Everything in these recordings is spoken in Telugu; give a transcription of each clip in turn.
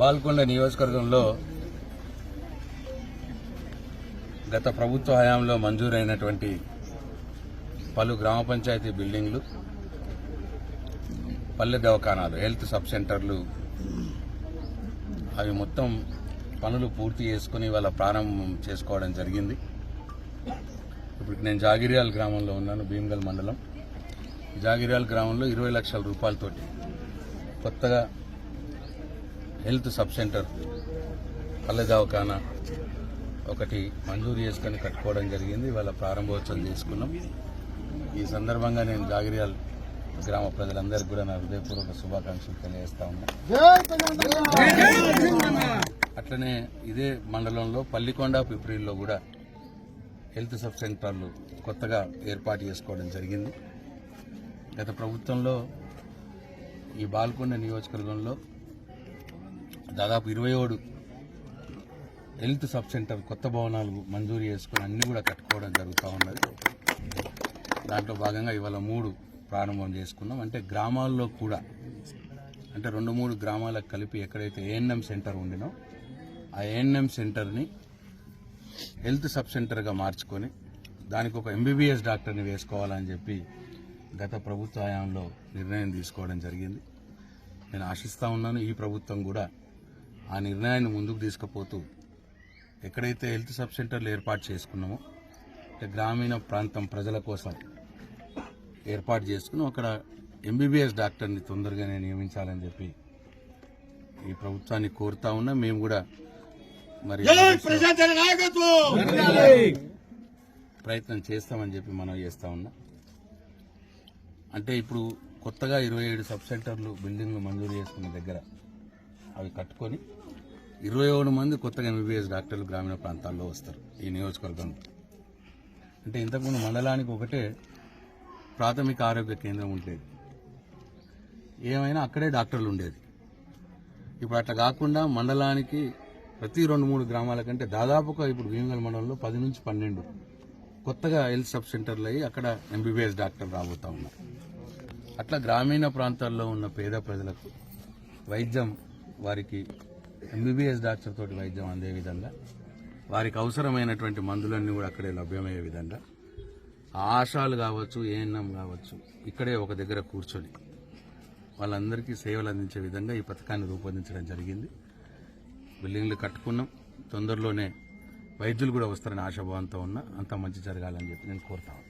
బాల్కొండ నియోజకవర్గంలో గత ప్రభుత్వ హయాంలో మంజూరైనటువంటి పలు గ్రామ పంచాయతీ బిల్డింగ్లు పల్లె దవాఖానాలు హెల్త్ సబ్ సెంటర్లు అవి మొత్తం పనులు పూర్తి చేసుకుని వాళ్ళ ప్రారంభం చేసుకోవడం జరిగింది. ఇప్పుడు నేను జాగిరియాల్ గ్రామంలో ఉన్నాను భీమగల్ మండలం. జాగిరియాల్ గ్రామంలో ఇరవై లక్షల రూపాయలతోటి కొత్తగా హెల్త్ సబ్ సెంటర్ పల్లె దవాఖానా ఒకటి మంజూరు చేసుకొని కట్టుకోవడం జరిగింది. వాళ్ళ ప్రారంభోత్సవం చేసుకున్నాం. ఈ సందర్భంగా నేను జాగిరియాల్ గ్రామ ప్రజలందరికీ కూడా నా హృదయపూర్వక శుభాకాంక్షలు తెలియజేస్తా ఉన్నా. అట్లనే ఇదే మండలంలో పల్లికొండ పిప్రిల్లో కూడా హెల్త్ సబ్ సెంటర్లు కొత్తగా ఏర్పాటు చేసుకోవడం జరిగింది. గత ప్రభుత్వంలో ఈ బాల్కొండ నియోజకవర్గంలో దాదాపు ఇరవై ఏడు హెల్త్ సబ్ సెంటర్ కొత్త భవనాలు మంజూరు చేసుకుని అన్నీ కూడా కట్టుకోవడం జరుగుతూ ఉన్నది. దాంట్లో భాగంగా ఇవాళ మూడు ప్రారంభం చేసుకున్నాం. అంటే గ్రామాల్లో కూడా అంటే రెండు మూడు గ్రామాలకు కలిపి ఎక్కడైతే ఏఎన్ఎం సెంటర్ ఉండినో ఆ ఏఎన్ఎం సెంటర్ని హెల్త్ సబ్ సెంటర్గా మార్చుకొని దానికి ఒక ఎంబీబీఎస్ డాక్టర్ని వేసుకోవాలని చెప్పి గత ప్రభుత్వ హయాంలో నిర్ణయం తీసుకోవడం జరిగింది. నేను ఆశిస్తూ ఉన్నాను ఈ ప్రభుత్వం కూడా ఆ నిర్ణయాన్ని ముందుకు తీసుకుపోతూ ఎక్కడైతే హెల్త్ సబ్ సెంటర్లు ఏర్పాటు చేసుకున్నామో అంటే గ్రామీణ ప్రాంతం ప్రజల కోసం ఏర్పాటు చేసుకుని అక్కడ ఎంబీబీఎస్ డాక్టర్ని తొందరగానే నియమించాలని చెప్పి ఈ ప్రభుత్వాన్ని కోరుతా ఉన్నా. మేము కూడా మరి ప్రయత్నం చేస్తామని చెప్పి మనం చేస్తా ఉన్నా. అంటే ఇప్పుడు కొత్తగా ఇరవై ఏడు సబ్ సెంటర్లు బిల్డింగ్లు మంజూరు చేసుకున్న దగ్గర అవి కట్టుకొని ఇరవై ఏడు మంది కొత్తగా ఎంబీబీఎస్ డాక్టర్లు గ్రామీణ ప్రాంతాల్లో వస్తారు ఈ నియోజకవర్గంలో. అంటే ఇంతకుముందు మండలానికి ఒకటే ప్రాథమిక ఆరోగ్య కేంద్రం ఉండేది. ఏమైనా అక్కడే డాక్టర్లు ఉండేది. ఇప్పుడు అట్లా కాకుండా మండలానికి ప్రతి రెండు మూడు గ్రామాల కంటే దాదాపుగా ఇప్పుడు భీమగల్ మండలంలో పది నుంచి పన్నెండు కొత్తగా హెల్త్ సబ్ సెంటర్లు అయ్యి అక్కడ ఎంబీబీఎస్ డాక్టర్లు రాబోతూ ఉన్నారు. అట్లా గ్రామీణ ప్రాంతాల్లో ఉన్న పేద ప్రజలకు వైద్యం వారికి ఎంబీబీఎస్ డాక్టర్ తోటి వైద్యం అందే విధంగా వారికి అవసరమైనటువంటి మందులన్నీ కూడా అక్కడే లభ్యమయ్యే విధంగా ఆశాలు కావచ్చు ఏఎన్ఎం కావచ్చు ఇక్కడే ఒక దగ్గర కూర్చొని వాళ్ళందరికీ సేవలు అందించే విధంగా ఈ పథకాన్ని రూపొందించడం జరిగింది. బిల్డింగ్లు కట్టుకున్నాం. తొందరలోనే వైద్యులు కూడా వస్తారని ఆశాభావంతో ఉన్నా అంత మంచి జరగాలని చెప్పి నేను కోరుతాను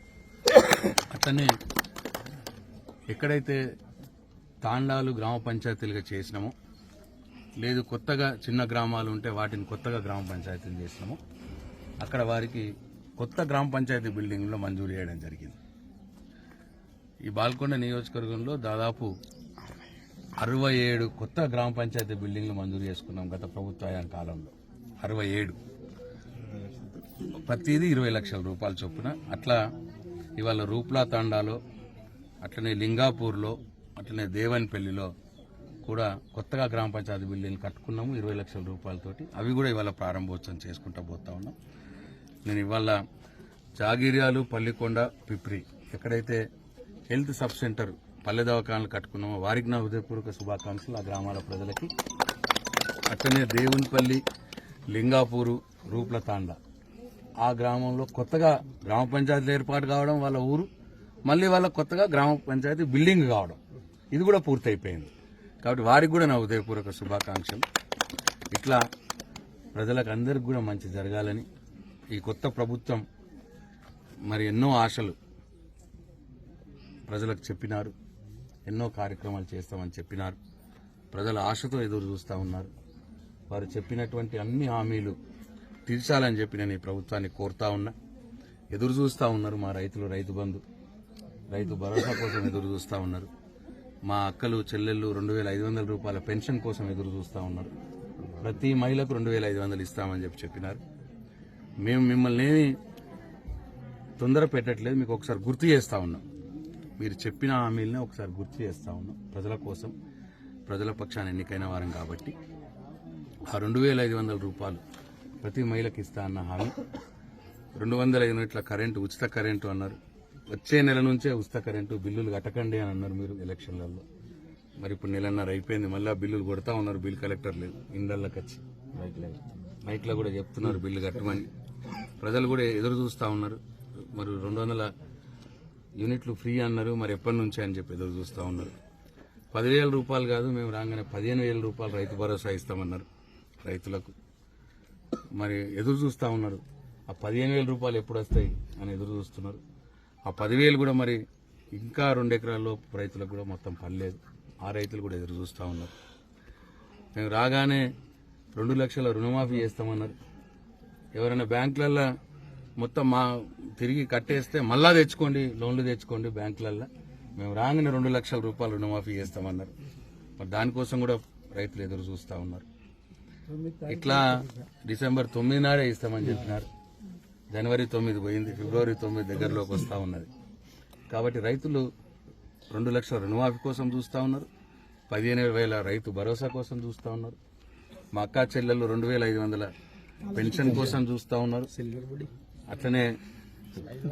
అట్లనే ఎక్కడైతే తాండాలు గ్రామ పంచాయతీలుగా చేసినామో లేదు కొత్తగా చిన్న గ్రామాలు ఉంటే వాటిని కొత్తగా గ్రామ పంచాయతీని చేసినాము. అక్కడ వారికి కొత్త గ్రామ పంచాయతీ బిల్డింగ్లో మంజూరు చేయడం జరిగింది. ఈ బాల్కొండ నియోజకవర్గంలో దాదాపు అరవై ఏడు కొత్త గ్రామ పంచాయతీ బిల్డింగ్లు మంజూరు చేసుకున్నాం గత ప్రభుత్వ కాలంలో. అరవై ఏడు. ప్రతిదీ ఇరవై లక్షల రూపాయల చొప్పున. అట్లా ఇవాళ రూప్లా తాండాలో అట్లనే లింగాపూర్లో అట్లనే దేవన్పల్లిలో కూడా కొత్తగా గ్రామ పంచాయతీ బిల్డింగ్లు కట్టుకున్నాము ఇరవై లక్షల రూపాయలతోటి. అవి కూడా ఇవాళ ప్రారంభోత్సవం చేసుకుంటూ పోతా ఉన్నాం. నేను ఇవాళ జాగిర్యాలు పల్లికొండ పిప్రి ఎక్కడైతే హెల్త్ సబ్ సెంటర్ పల్లె దవాఖానలు కట్టుకున్నామో వారికి నా హృదయపూర్వక శుభాకాంక్షలు ఆ గ్రామాల ప్రజలకి. అట్లనే దేవునిపల్లి లింగాపూరు రూప్లతాండా ఆ గ్రామంలో కొత్తగా గ్రామ పంచాయతీలు ఏర్పాటు కావడం వాళ్ళ ఊరు మళ్ళీ వాళ్ళ కొత్తగా గ్రామ పంచాయతీ బిల్డింగ్ కావడం. ఇది కూడా పూర్తయిపోయింది. కాబట్టి వారికి కూడా నా ఉదయపూర్వక శుభాకాంక్షలు. ఇట్లా ప్రజలకు అందరికి కూడా మంచి జరగాలని ఈ కొత్త ప్రభుత్వం మరి ఎన్నో ఆశలు ప్రజలకు చెప్పినారు. ఎన్నో కార్యక్రమాలు చేస్తామని చెప్పినారు. ప్రజల ఆశతో ఎదురు చూస్తూ ఉన్నారు. వారు చెప్పినటువంటి అన్ని హామీలు తీర్చాలని చెప్పి నేను ఈ ప్రభుత్వాన్ని కోరుతా ఉన్నా. ఎదురు చూస్తూ ఉన్నారు మా రైతులు రైతు బంధు. రైతు భరోసా కోసం ఎదురు చూస్తూ ఉన్నారు. మా అక్కలు చెల్లెళ్ళు రెండు వేల ఐదు వందల రూపాయల పెన్షన్ కోసం ఎదురు చూస్తూ ఉన్నారు. ప్రతి మహిళకు రెండు వేల ఐదు వందలు ఇస్తామని చెప్పి చెప్పినారు. మేము మిమ్మల్ని ఏమి తొందర పెట్టట్లేదు మీకు ఒకసారి గుర్తు చేస్తా ఉన్నాం. మీరు చెప్పిన హామీలనే ఒకసారి గుర్తు చేస్తా ఉన్నాం. ప్రజల కోసం ప్రజల పక్షాన ఎన్నికైన వారం కాబట్టి ఆ రెండు వేల ఐదు వందల రూపాయలు ప్రతి మహిళకి ఇస్తా అన్న హామీ. రెండు వందల యూనిట్ల కరెంటు ఉచిత కరెంటు అన్నారు. వచ్చే నెల నుంచే ఉచిత కరెంటు బిల్లులు కట్టకండి అని అన్నారు మీరు ఎలక్షన్లలో. మరి ఇప్పుడు నెలన్నర అయిపోయింది మళ్ళీ ఆ బిల్లులు కొడతా ఉన్నారు బిల్ లేదు ఇండ్లల్లోకి వచ్చి. మైక్లో కూడా చెప్తున్నారు బిల్లు కట్టమని. ప్రజలు కూడా ఎదురు చూస్తూ ఉన్నారు. మరి రెండు వందల యూనిట్లు ఫ్రీ అన్నారు మరి ఎప్పటి నుంచి అని చెప్పి ఎదురు చూస్తూ ఉన్నారు. పదివేల రూపాయలు కాదు మేము రాగానే పదిహేను వేల రూపాయలు రైతు భరోసా ఇస్తామన్నారు రైతులకు. మరి ఎదురు చూస్తూ ఉన్నారు. ఆ పదిహేను వేల రూపాయలు ఎప్పుడు వస్తాయి అని ఎదురు చూస్తున్నారు. ఆ పదివేలు కూడా మరి ఇంకా రెండు ఎకరాల్లో రైతులకు కూడా మొత్తం పర్లేదు ఆ రైతులు కూడా ఎదురు చూస్తూ ఉన్నారు. మేము రాగానే రెండు లక్షల రుణమాఫీ చేస్తామన్నారు. ఎవరైనా బ్యాంకులల్లో మొత్తం మా తిరిగి కట్టేస్తే మళ్ళా తెచ్చుకోండి లోన్లు తెచ్చుకోండి బ్యాంకులల్లో. మేము రాగానే రెండు లక్షల రూపాయలు రుణమాఫీ చేస్తామన్నారు. మరి దానికోసం కూడా రైతులు ఎదురు చూస్తూ ఉన్నారు. ఇట్లా డిసెంబర్ తొమ్మిది నాడే ఇస్తామని చెప్పినారు. జనవరి తొమ్మిది పోయింది ఫిబ్రవరి తొమ్మిది దగ్గరలోకి వస్తూ ఉన్నది. కాబట్టి రైతులు రెండు లక్షల రుణమాఫీ కోసం చూస్తూ ఉన్నారు పదిహేను వేల రైతు భరోసా కోసం చూస్తూ ఉన్నారు మా అక్కా చెల్లెళ్ళు రెండు వేల ఐదు వందల పెన్షన్ కోసం చూస్తూ ఉన్నారు. అట్లనే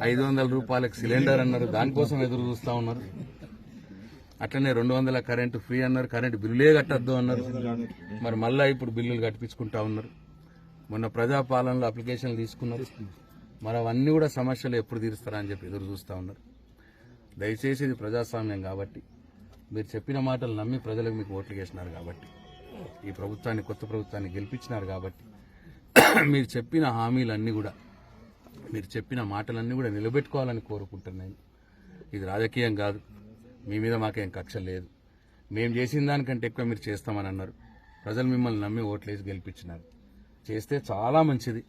ఐదు వందల రూపాయలకు సిలిండర్ అన్నారు దానికోసం ఎదురు చూస్తూ ఉన్నారు. అట్లనే రెండు వందల కరెంటు ఫ్రీ అన్నారు కరెంటు బిల్లులే కట్టద్దు అన్నారు. మరి మళ్ళీ ఇప్పుడు బిల్లులు కట్టించుకుంటా ఉన్నారు. మొన్న ప్రజాపాలనలో అప్లికేషన్లు తీసుకున్నారు. మరి అవన్నీ కూడా సమస్యలు ఎప్పుడు తీరుస్తారని చెప్పి ఎదురు చూస్తూ ఉన్నారు. దయచేసి ఇది ప్రజాస్వామ్యం కాబట్టి మీరు చెప్పిన మాటలు నమ్మి ప్రజలకు మీకు ఓట్లు వేసినారు కాబట్టి ఈ ప్రభుత్వాన్ని కొత్త ప్రభుత్వాన్ని గెలిపించినారు కాబట్టి మీరు చెప్పిన హామీలన్నీ కూడా మీరు చెప్పిన మాటలన్నీ కూడా నిలబెట్టుకోవాలని కోరుకుంటున్నాను. ఇది రాజకీయం కాదు. మీ మీద మాకేం కక్ష లేదు. మేము చేసిన దానికంటే ఎక్కువ మీరు చేస్తామని అన్నారు. ప్రజలు మిమ్మల్ని నమ్మి ఓట్లేసి గెలిపించినారు. చేస్తే చాలా మంచిది.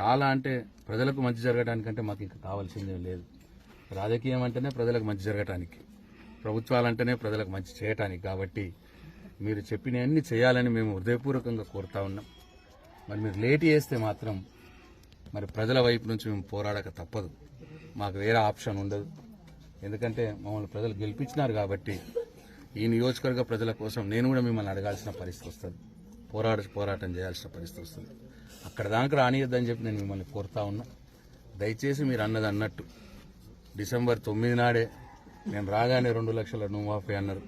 చాలా అంటే ప్రజలకు మంచి జరగడానికంటే మాకు ఇంకా కావాల్సిందేం లేదు. రాజకీయం అంటేనే ప్రజలకు మంచి జరగటానికి ప్రభుత్వాలంటేనే ప్రజలకు మంచి చేయటానికి కాబట్టి మీరు చెప్పినవన్నీ చేయాలని మేము హృదయపూర్వకంగా కోరుతా ఉన్నాం. మరి మీరు లేట్ చేస్తే మాత్రం మరి ప్రజల వైపు నుంచి మేము పోరాడక తప్పదు. మాకు వేరే ఆప్షన్ ఉండదు. ఎందుకంటే మమ్మల్ని ప్రజలు గెలిపించినారు కాబట్టి ఈ నియోజకవర్గ ప్రజల కోసం నేను కూడా మిమ్మల్ని అడగాల్సిన పరిస్థితి వస్తుంది. పోరాడ పోరాటం చేయాల్సిన పరిస్థితి వస్తుంది. అక్కడ దాకా రానియద్దని చెప్పి నేను మిమ్మల్ని కోరుతా ఉన్నా. దయచేసి మీరు అన్నది అన్నట్టు. డిసెంబర్ తొమ్మిది నాడే నేను రాగానే రెండు లక్షల రుణమాఫీ అన్నారు.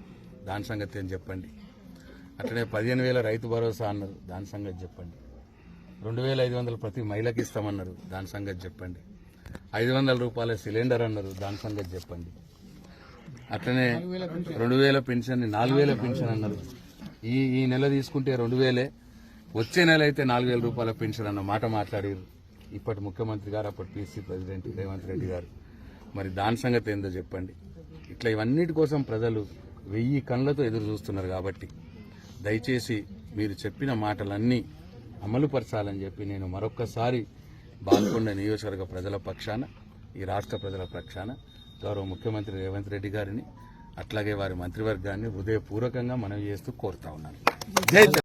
దాని సంగతి అని చెప్పండి? అట్లనే పదిహేను వేల రైతు భరోసా అన్నారు. దాని సంగతి చెప్పండి. రెండు వేల ఐదు వందలు ప్రతి మహిళకి ఇస్తామన్నారు. దాని సంగతి చెప్పండి. ఐదు వందల రూపాయల సిలిండర్ అన్నారు. దాని సంగతి చెప్పండి. అట్లనే రెండు వేల పెన్షన్ నాలుగు వేల పెన్షన్ అన్నారు. ఈ ఈ నెల తీసుకుంటే రెండు వేలే. వచ్చే నెల అయితే నాలుగు వేల రూపాయల పెన్షన్ అన్న మాట మాట్లాడారు. ఇప్పటి ముఖ్యమంత్రి గారు అప్పటి పీసీ ప్రెసిడెంట్ రేవంత్ రెడ్డి గారు. మరి దాని సంగతి ఏందో చెప్పండి. ఇట్లా ఇవన్నిటి కోసం ప్రజలు వెయ్యి కళ్ళతో ఎదురు చూస్తున్నారు కాబట్టి దయచేసి మీరు చెప్పిన మాటలన్నీ అమలుపరచాలని చెప్పి నేను మరొక్కసారి బాల్కొండ నియోజకవర్గ ప్రజల పక్షాన ఈ రాష్ట్ర ప్రజల పక్షాన గౌరవ ముఖ్యమంత్రి రేవంత్ రెడ్డి గారిని అట్లాగే వారి మంత్రివర్గాన్ని హృదయపూర్వకంగా మనవి చేస్తూ కోరుతా ఉన్నాను. జై